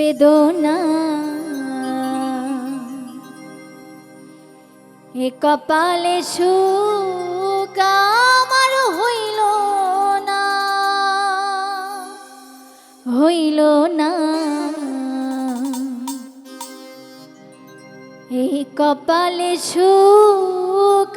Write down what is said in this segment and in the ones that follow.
বেদনা। এ কপালে সুখ আমার হইল না হইল না। এই কপালে সুখ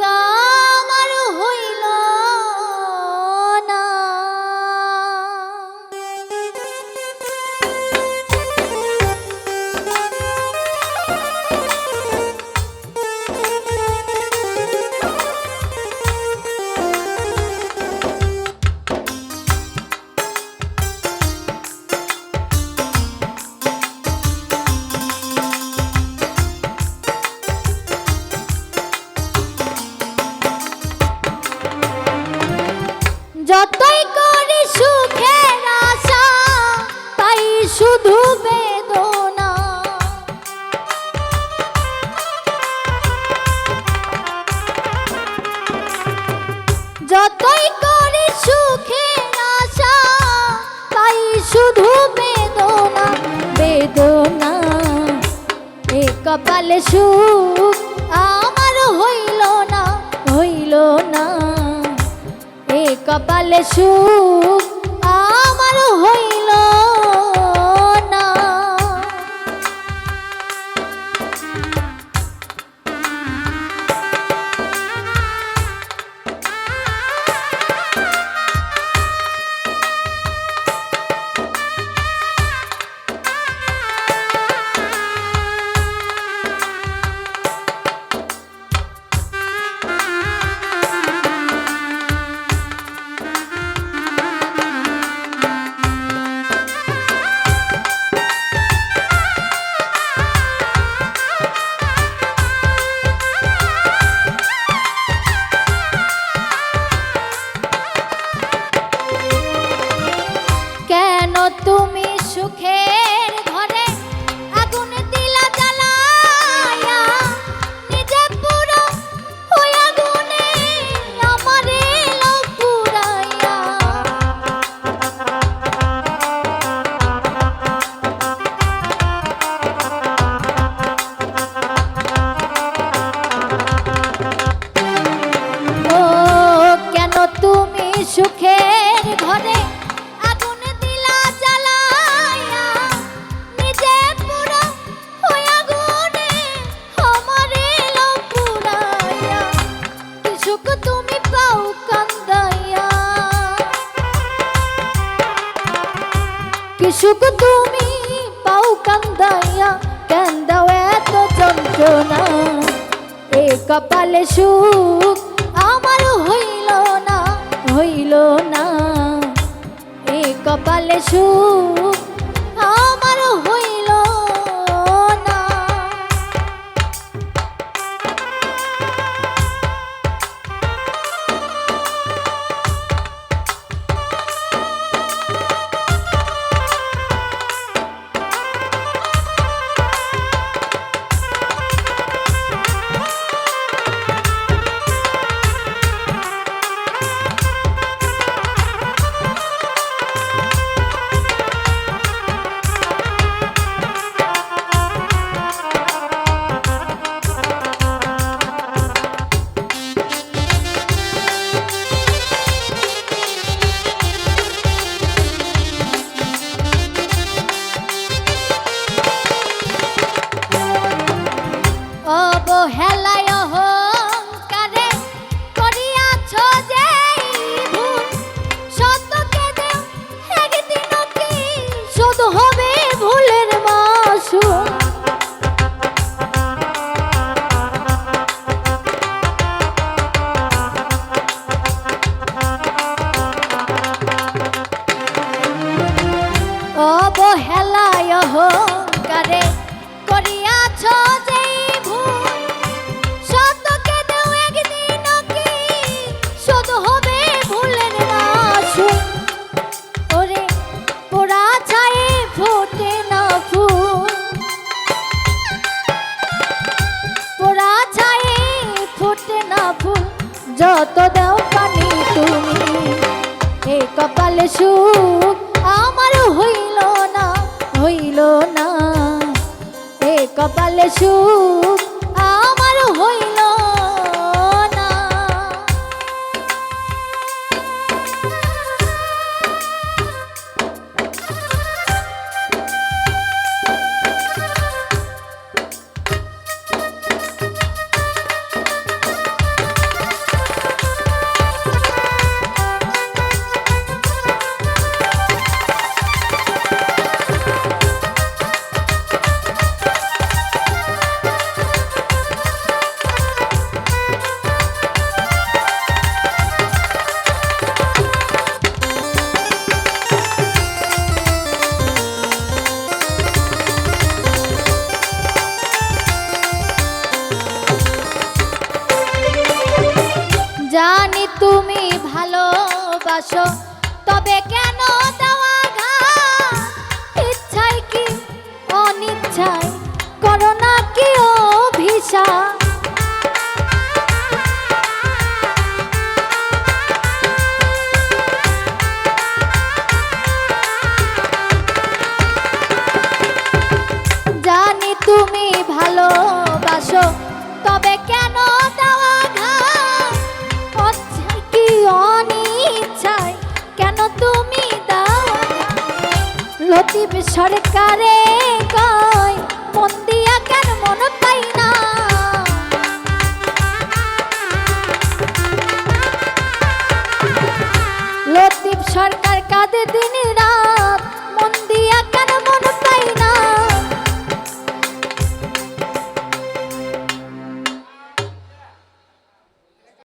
যতই করি সুখের আশা, তাই শুধু বেদনা। যতই তাই শুধু এ কপালে সুখ আমার হইল না হইল না। কপালে সুখ আমার হইল। কি সুখ তুমি পাও কান্দাইয়া, কান্দাও এত যন্ত্রণা। এ কপালে সুখ আমার হইল না হইল না। এ কপালে সুখ যত দাও পানি তুমি। হে কপালে সুখ, আমার হইল না হইল না। হে কপালে সুখ ভালোবাসো তবে কেন দেওয়া ঘা ইচ্ছাই কি অনিচ্ছায়? করো না কি অভিশা লতিফ সরকারে কয় মন দিয়া কেন মন পাই না? লতিফ সরকার কাঁদে দিন